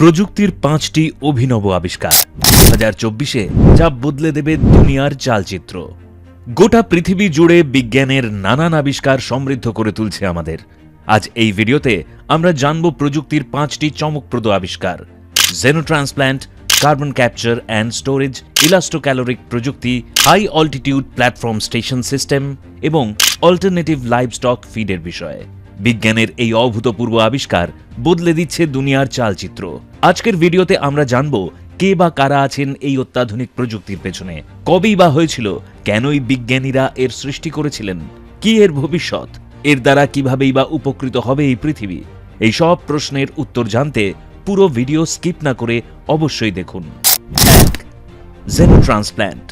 প্রযুক্তির পাঁচটি অভিনব আবিষ্কার। দু হাজার চব্বিশে যা বদলে দেবে দুনিয়ার চালচিত্র। গোটা পৃথিবী জুড়ে বিজ্ঞানের নানান আবিষ্কার সমৃদ্ধ করে তুলছে আমাদের। আজ এই ভিডিওতে আমরা জানব প্রযুক্তির পাঁচটি চমকপ্রদ আবিষ্কার। Xeno transplant carbon capture and storage elastocaloric প্রযুক্তি high altitude platform station system এবং অল্টারনেটিভ লাইভস্টক ফিডের বিষয়ে। বিজ্ঞানের এই অভূতপূর্ব আবিষ্কার বদলে দিচ্ছে দুনিয়ার চালচিত্র। আজকের ভিডিওতে আমরা জানব কে বা কারা আছেন এই অত্যাধুনিক প্রযুক্তির পেছনে। কবেই বা হয়েছিল, কেনই বিজ্ঞানীরা এর সৃষ্টি করেছিলেন? কি এর ভবিষ্যৎ? এর দ্বারা কিভাবেই বা উপকৃত হবে এই পৃথিবী? এই সব প্রশ্নের উত্তর জানতে পুরো ভিডিও স্কিপ না করে অবশ্যই দেখুন। জেনো ট্রান্সপ্ল্যান্ট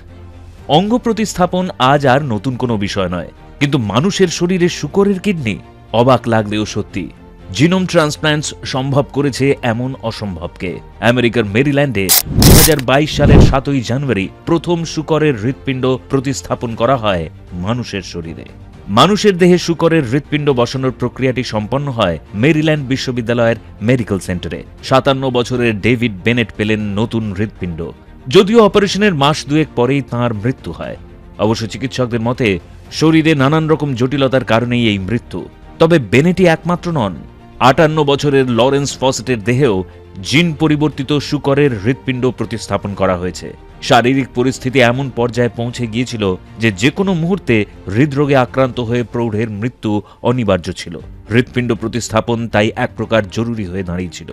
অঙ্গ প্রতিস্থাপন আজ আর নতুন কোনো বিষয় নয়, কিন্তু মানুষের শরীরে শুকরের কিডনি। অবাক লাগলেও সত্যি, জিনোম ট্রান্সপ্ল্যান্টস সম্ভব করেছে এমন অসম্ভবকে। আমেরিকার মেরিল্যান্ডে দু হাজার বাইশ সালের সাতই জানুয়ারি প্রথম শুকরের হৃৎপিণ্ড প্রতিস্থাপন করা হয় মানুষের শরীরে। মানুষের দেহে শুকরের হৃৎপিণ্ড বসানোর প্রক্রিয়াটি সম্পন্ন হয় মেরিল্যান্ড বিশ্ববিদ্যালয়ের মেডিকেল সেন্টারে। সাতান্ন বছরের ডেভিড বেনেট পেলেন নতুন হৃৎপিণ্ড। যদিও অপারেশনের মাস দুয়েক পরেই তাঁর মৃত্যু হয়। অবশ্য চিকিৎসকদের মতে, শরীরে নানান রকম জটিলতার কারণেই এই মৃত্যু। তবে বেনেটি একমাত্র নন। আটান্ন বছরের লরেন্স ফসেটের দেহেও জিন পরিবর্তিত শুকরের হৃৎপিণ্ড প্রতিস্থাপন করা হয়েছে। শারীরিক পরিস্থিতি এমন পর্যায়ে পৌঁছে গিয়েছিল যে যে কোনো মুহূর্তে হৃদরোগে আক্রান্ত হয়ে প্রৌঢ়ের মৃত্যু অনিবার্য ছিল। হৃৎপিণ্ড প্রতিস্থাপন তাই এক প্রকার জরুরি হয়ে দাঁড়িয়েছিল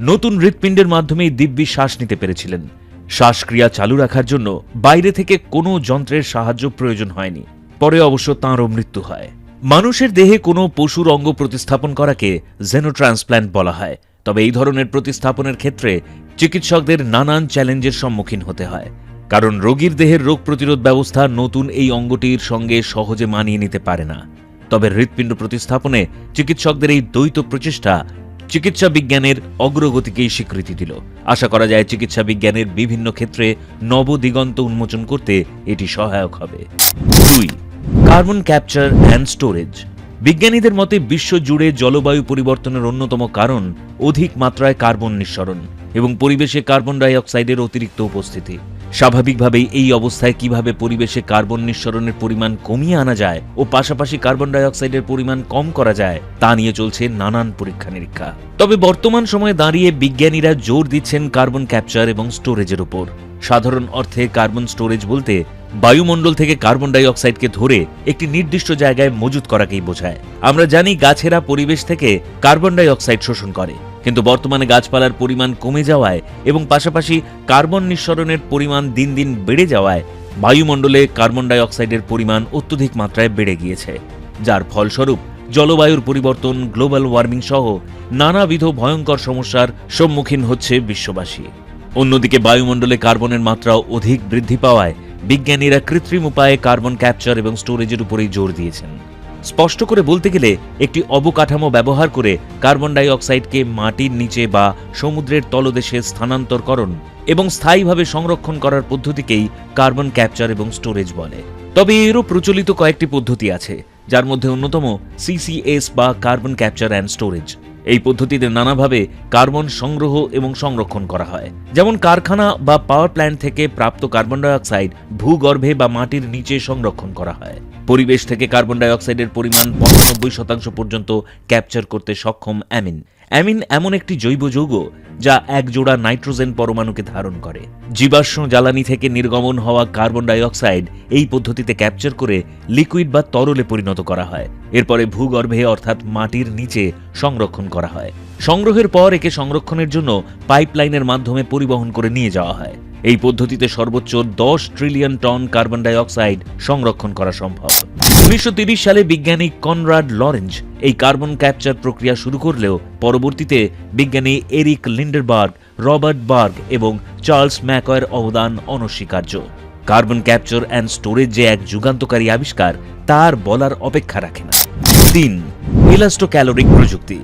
নতুন হৃৎপিণ্ডের মাধ্যমেই দিব্যি শ্বাস নিতে পেরেছিলেন। শ্বাসক্রিয়া চালু রাখার জন্য বাইরে থেকে কোনো যন্ত্রের সাহায্য প্রয়োজন হয়নি। পরে অবশ্য তাঁরও মৃত্যু হয়। মানুষের দেহে কোনো পশুর অঙ্গ প্রতিস্থাপন করাকে জেনো ট্রান্সপ্ল্যান্ট বলা হয়। তবে এই ধরনের প্রতিস্থাপনের ক্ষেত্রে চিকিৎসকদের নানান চ্যালেঞ্জের সম্মুখীন হতে হয়। কারণ রোগীর দেহের রোগ প্রতিরোধ ব্যবস্থা নতুন এই অঙ্গটির সঙ্গে সহজে মানিয়ে নিতে পারে না। তবে হৃৎপিণ্ড প্রতিস্থাপনে চিকিৎসকদের এই দ্বৈত প্রচেষ্টা চিকিৎসা বিজ্ঞানের অগ্রগতিকেই স্বীকৃতি দিল। আশা করা যায় চিকিৎসা বিজ্ঞানের বিভিন্ন ক্ষেত্রে নবদিগন্ত উন্মোচন করতে এটি সহায়ক হবে। দুই কার্বন ক্যাপচার অ্যান্ড স্টোরেজ। বিজ্ঞানীদের মতে বিশ্ব জুড়ে জলবায়ু পরিবর্তনের অন্যতম কারণ অধিক মাত্রায় কার্বন নিঃসরণ এবং পরিবেশে কার্বন ডাই অক্সাইডের অতিরিক্ত উপস্থিতি। স্বাভাবিকভাবেই এই অবস্থায় কীভাবে পরিবেশে কার্বন নিঃসরণের পরিমাণ কমিয়ে আনা যায় ও পাশাপাশি কার্বন ডাই অক্সাইডের পরিমাণ কম করা যায়, তা নিয়ে চলছে নানান পরীক্ষা নিরীক্ষা। তবে বর্তমান সময়ে দাঁড়িয়ে বিজ্ঞানীরা জোর দিচ্ছেন কার্বন ক্যাপচার এবং স্টোরেজের উপর। সাধারণ অর্থে কার্বন স্টোরেজ বলতে বায়ুমণ্ডল থেকে কার্বন ডাই অক্সাইডকে ধরে একটি নির্দিষ্ট জায়গায় মজুত করাকেই বোঝায়। আমরা জানি গাছেরা পরিবেশ থেকে কার্বন ডাই অক্সাইড শোষণ করে, কিন্তু বর্তমানে গাছপালার পরিমাণ কমে যাওয়ায় এবং পাশাপাশি কার্বন নিঃসরণের পরিমাণ দিন দিন বেড়ে যাওয়ায় বায়ুমণ্ডলে কার্বন ডাই অক্সাইডের পরিমাণ অত্যধিক মাত্রায় বেড়ে গিয়েছে। যার ফলস্বরূপ জলবায়ুর পরিবর্তন, গ্লোবাল ওয়ার্মিং সহ নানাবিধ ভয়ঙ্কর সমস্যার সম্মুখীন হচ্ছে বিশ্ববাসী। অন্যদিকে বায়ুমণ্ডলে কার্বনের মাত্রাও অধিক বৃদ্ধি পাওয়ায় বিজ্ঞানীরা কৃত্রিম উপায়ে কার্বন ক্যাপচার এবং স্টোরেজের উপরেই জোর দিয়েছেন। স্পষ্ট করে বলতে গেলে, একটি অবকাঠামো ব্যবহার করে কার্বন ডাই অক্সাইডকে মাটির নিচে বা সমুদ্রের তলদেশে স্থানান্তরকরণ এবং স্থায়ীভাবে সংরক্ষণ করার পদ্ধতিকেই কার্বন ক্যাপচার এবং স্টোরেজ বলে। তবে এরও প্রচলিত কয়েকটি পদ্ধতি আছে, যার মধ্যে অন্যতম সিসিএস বা কার্বন ক্যাপচার অ্যান্ড স্টোরেজ। এই পদ্ধতিতে নানাভাবে কার্বন সংগ্রহ এবং সংরক্ষণ করা হয়। যেমন কারখানা বা পাওয়ার প্ল্যান্ট থেকে প্রাপ্ত কার্বন ডাইঅক্সাইড ভূগর্ভে বা মাটির নিচে সংরক্ষণ করা হয়। পরিবেশ থেকে কার্বন ডাইঅক্সাইডের পরিমাণ পঁচানব্বই শতাংশ পর্যন্ত ক্যাপচার করতে সক্ষম অ্যামিন। অ্যামিন এমন একটি জৈব যৌগ যা এক জোড়া নাইট্রোজেন পরমাণুকে ধারণ করে। জীবাশ্ম জ্বালানি থেকে নির্গমন হওয়া কার্বন ডাইঅক্সাইড এই পদ্ধতিতে ক্যাপচার করে লিকুইড বা তরলে পরিণত করা হয়। এরপরে ভূগর্ভে, অর্থাৎ মাটির নিচে, সংরক্ষণ করা হয়। সংগ্রহের পর একে সংরক্ষণের জন্য পাইপলাইনের মাধ্যমে পরিবহন করে নিয়ে যাওয়া হয়। এই পদ্ধতিতে সর্বোচ্চ দশ trillion ton carbon dioxide সংরক্ষণ করা সম্ভব। উনিশশো সালে বিজ্ঞানী কনরাড লরেঞ্জ এই কার্বন ক্যাপচার প্রক্রিয়া শুরু করলেও পরবর্তীতে বিজ্ঞানী এরিক লিন্ডারবার্গ, রবার্ট বার্গ এবং চার্লস ম্যাকয়ের অবদান অনস্বীকার্য। কার্বন ক্যাপচার অ্যান্ড স্টোরেজ যে এক যুগান্তকারী আবিষ্কার, তার বলার অপেক্ষা রাখে না। তিন, ইলাস্টোক্যালোরিক প্রযুক্তি।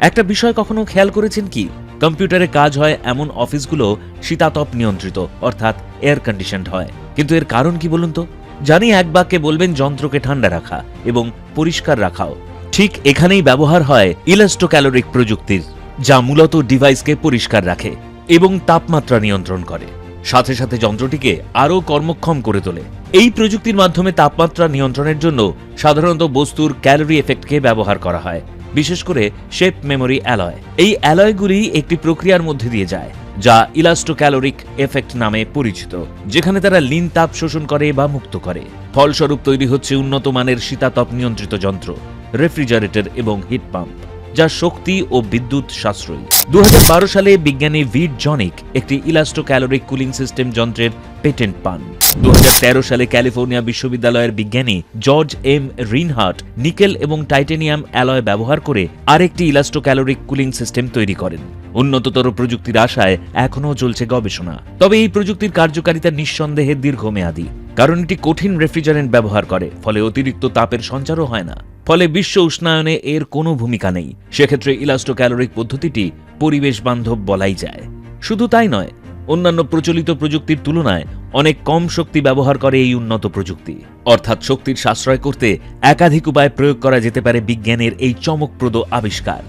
একটা বিষয় কখনো খেয়াল করেছেন কি? কম্পিউটারে কাজ হয় এমন অফিসগুলো শীতাতপ নিয়ন্ত্রিত, অর্থাৎ এয়ার কন্ডিশনড হয়। কিন্তু এর কারণ কি বলুন তো? জানি এক বাক্যে বলবেন, যন্ত্রকে ঠান্ডা রাখা এবং পরিষ্কার রাখাও। ঠিক এখানেই ব্যবহার হয় ইলাস্টোক্যালোরিক প্রযুক্তির, যা মূলত ডিভাইসকে পরিষ্কার রাখে এবং তাপমাত্রা নিয়ন্ত্রণ করে। সাথে সাথে যন্ত্রটিকে আরও কর্মক্ষম করে তোলে। এই প্রযুক্তির মাধ্যমে তাপমাত্রা নিয়ন্ত্রণের জন্য সাধারণত বস্তুর ক্যালোরি এফেক্টকে ব্যবহার করা হয়, বিশেষ করে শেপ মেমোরি অ্যালয়। এই অ্যালয়গুলি একটি প্রক্রিয়ার মধ্যে দিয়ে যায়। যা ইলাস্টোক্যালোরিক এফেক্ট নামে পরিচিত, যেখানে তারা লিন তাপ শোষণ করে বা মুক্ত করে। ফলস্বরূপ তৈরি হচ্ছে উন্নত মানের শীতাতপ নিয়ন্ত্রিত যন্ত্র, রেফ্রিজারেটর এবং হিট পাম্প, যা শক্তি ও বিদ্যুৎ সাশ্রয়ী। দু হাজার বারো সালে বিজ্ঞানী ভিড জনিক একটি ইলাস্টোক্যালোরিক কুলিং সিস্টেম যন্ত্রের পেটেন্ট পান। দু হাজার তেরো সালে ক্যালিফোর্নিয়া বিশ্ববিদ্যালয়ের বিজ্ঞানী জর্জ এম রিনহার্ট নিকেল এবং টাইটেনিয়াম অ্যালয় ব্যবহার করে আরেকটি ইলাস্টোক্যালোরিক কুলিং সিস্টেম তৈরি করেন। উন্নততর প্রযুক্তির আশায় এখনও চলছে গবেষণা। তবে এই প্রযুক্তির কার্যকারিতা নিঃসন্দেহে দীর্ঘমেয়াদী, কারণ এটি কঠিন রেফ্রিজারেন্ট ব্যবহার করে, ফলে অতিরিক্ত তাপের সঞ্চারও হয় না। ফলে বিশ্ব উষ্ণায়নে এর কোনো ভূমিকা নেই। সেক্ষেত্রে ইলাস্টোক্যালোরিক পদ্ধতিটি পরিবেশ বান্ধব বলাই যায়। শুধু তাই নয় অন্যান্য প্রচলিত প্রযুক্তির তুলনায় অনেক কম শক্তি ব্যবহার করে এই উন্নত প্রযুক্তি। অর্থাৎ শক্তির সাশ্রয় করতে একাধিক উপায় প্রয়োগ করা যেতে পারে বিজ্ঞানের এই চমকপ্রদ আবিষ্কার।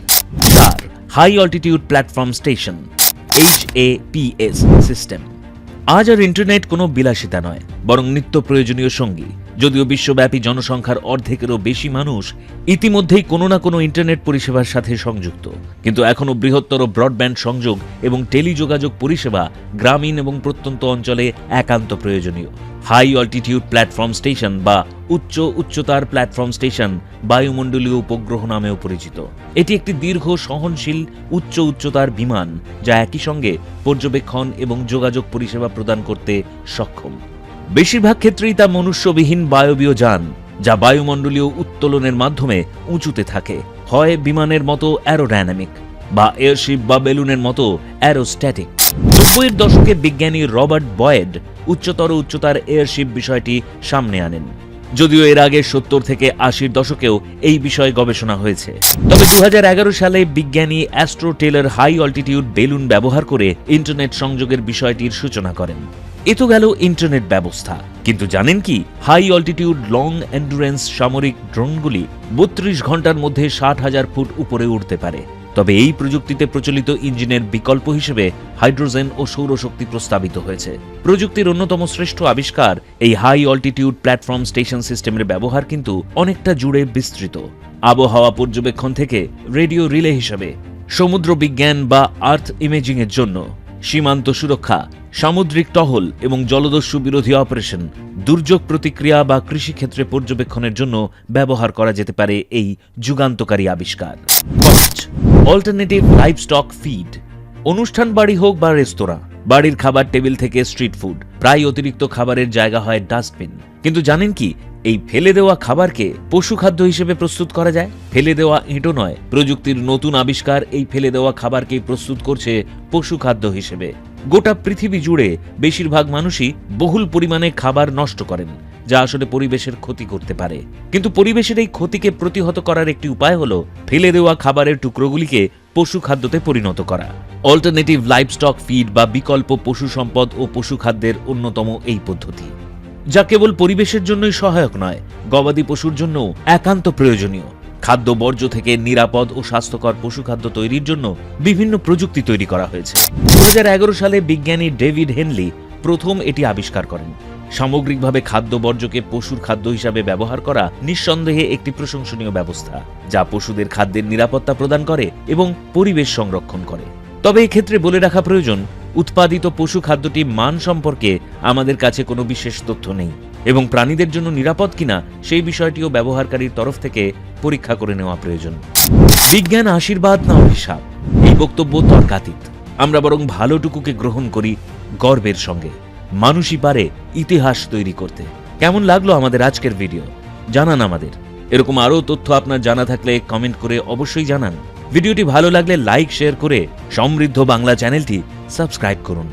চার high altitude platform station H A P S system আজ আর ইন্টারনেট কোনো বিলাসিতা নয়, বরং নিত্য প্রয়োজনীয় সঙ্গী। যদিও বিশ্বব্যাপী জনসংখ্যার অর্ধেকেরও বেশি মানুষ ইতিমধ্যেই কোনো না কোনো ইন্টারনেট পরিষেবার সাথে সংযুক্ত। কিন্তু এখনও বৃহত্তর ব্রডব্যান্ড সংযোগ এবং টেলিযোগাযোগ পরিষেবা গ্রামীণ এবং প্রত্যন্ত অঞ্চলে একান্ত প্রয়োজনীয়। হাই অল্টিটিউড প্ল্যাটফর্ম স্টেশন বা উচ্চ উচ্চতার প্ল্যাটফর্ম স্টেশন বায়ুমণ্ডলীয় উপগ্রহ নামেও পরিচিত। এটি একটি দীর্ঘ, সহনশীল, উচ্চ উচ্চতার বিমান যা একই সঙ্গে পর্যবেক্ষণ এবং যোগাযোগ পরিষেবা প্রদান করতে সক্ষম। বেশিরভাগ ক্ষেত্রেই তা মনুষ্যবিহীন বায়বীয় যান, যা বায়ুমণ্ডলীয় উত্তোলনের মাধ্যমে উঁচুতে থাকে, হয় বিমানের মতো অ্যারোডাইনামিক বা এয়ারশিপ বা বেলুনের মতো অ্যারোস্ট্যাটিক নব্বইয়ের দশকে বিজ্ঞানী রবার্ট বয়েড উচ্চতর উচ্চতার এয়ারশিপ বিষয়টি সামনে আনেন, যদিও এর আগে সত্তর থেকে আশির দশকেও এই বিষয়ে গবেষণা হয়েছে। তবে দু হাজার এগারো সালে বিজ্ঞানী Astro Teller high altitude balloon ব্যবহার করে ইন্টারনেট সংযোগের বিষয়টির সূচনা করেন। এ তো গেল ইন্টারনেট ব্যবস্থা। কিন্তু জানেন কি, হাই অল্টিটিউড লং এন্ডুরেন্স সামরিক ড্রোনগুলি বত্রিশ ঘণ্টার মধ্যে ষাট হাজার ফুট উপরে উঠতে পারে। তবে এই প্রযুক্তিতে প্রচলিত ইঞ্জিনের বিকল্প হিসেবে হাইড্রোজেন ও সৌরশক্তি প্রস্তাবিত হয়েছে। প্রযুক্তির অন্যতম শ্রেষ্ঠ আবিষ্কার এই হাই অল্টিটিউড প্ল্যাটফর্ম স্টেশন সিস্টেমের ব্যবহার কিন্তু অনেকটা জুড়ে বিস্তৃত। আবহাওয়া পর্যবেক্ষণ থেকে রেডিও রিলে হিসেবে সমুদ্র বিজ্ঞান বা আর্থ ইমেজিংয়ের জন্য। সীমান্ত সুরক্ষা, সামুদ্রিক টহল এবং জলদস্যু বিরোধী অপারেশন, দুর্যোগ প্রতিক্রিয়া বা কৃষিক্ষেত্রে পর্যবেক্ষণের জন্য ব্যবহার করা যেতে পারে এই যুগান্তকারী আবিষ্কার। অল্টারনেটিভ লাইভস্টক ফিড অনুষ্ঠান বাড়ি হোক বা রেস্তোরাঁ, বাড়ির খাবার টেবিল থেকে স্ট্রিট ফুড প্রায় অতিরিক্ত খাবারের জায়গা হয় ডাস্টবিন কিন্তু জানেন কি এই ফেলে দেওয়া খাবারকে পশু খাদ্য হিসেবে প্রস্তুত করা যায়? ফেলে দেওয়া ইঁটো নয়, প্রযুক্তির নতুন আবিষ্কার এই ফেলে দেওয়া খাবারকে প্রস্তুত করছে পশু খাদ্য হিসেবে। গোটা পৃথিবী জুড়ে বেশিরভাগ মানুষই বহুল পরিমাণে খাবার নষ্ট করেন, যা আসলে পরিবেশের ক্ষতি করতে পারে। কিন্তু পরিবেশের এই ক্ষতিকে প্রতিহত করার একটি উপায় হল ফেলে দেওয়া খাবারের টুকরোগুলিকে পশু খাদ্যতে পরিণত করা। অল্টারনেটিভ লাইভস্টক ফিড বা বিকল্প পশু সম্পদ ও পশু খাদ্যের অন্যতম এই পদ্ধতি। যা কেবল পরিবেশের জন্যই সহায়ক নয়, গবাদি পশুর জন্য একান্ত প্রয়োজনীয়। খাদ্য বর্জ্য থেকে নিরাপদ ও স্বাস্থ্যকর পশু খাদ্য তৈরির জন্য বিভিন্ন প্রযুক্তি তৈরি করা হয়েছে। দু সালে বিজ্ঞানী ডেভিড হেনলি প্রথম এটি আবিষ্কার করেন। সামগ্রিকভাবে খাদ্য বর্জ্যকে পশুর খাদ্য হিসাবে ব্যবহার করা নিঃসন্দেহে একটি প্রশংসনীয় ব্যবস্থা, যা পশুদের খাদ্যের নিরাপত্তা প্রদান করে এবং পরিবেশ সংরক্ষণ করে। তবে এক্ষেত্রে বলে রাখা প্রয়োজন উৎপাদিত পশু খাদ্যটি মান সম্পর্কে আমাদের কাছে কোনো বিশেষ তথ্য নেই এবং প্রাণীদের জন্য নিরাপদ কিনা সেই বিষয়টিও ব্যবহারকারীর তরফ থেকে পরীক্ষা করে নেওয়া প্রয়োজন। বিজ্ঞান আশীর্বাদ না অভিশাপ? এই বক্তব্য তর্কাতীত। আমরা বরং ভালোটুকুকে গ্রহণ করি গর্বের সঙ্গে। মানুষই পারে ইতিহাস তৈরি করতে। কেমন লাগল আমাদের আজকের ভিডিও? জানান আমাদের। এরকম আরও তথ্য আপনার জানা থাকলে কমেন্ট করে অবশ্যই জানান। ভিডিওটি ভালো লাগলে লাইক শেয়ার করে সমৃদ্ধ বাংলা চ্যানেলটি সাবস্ক্রাইব করুন।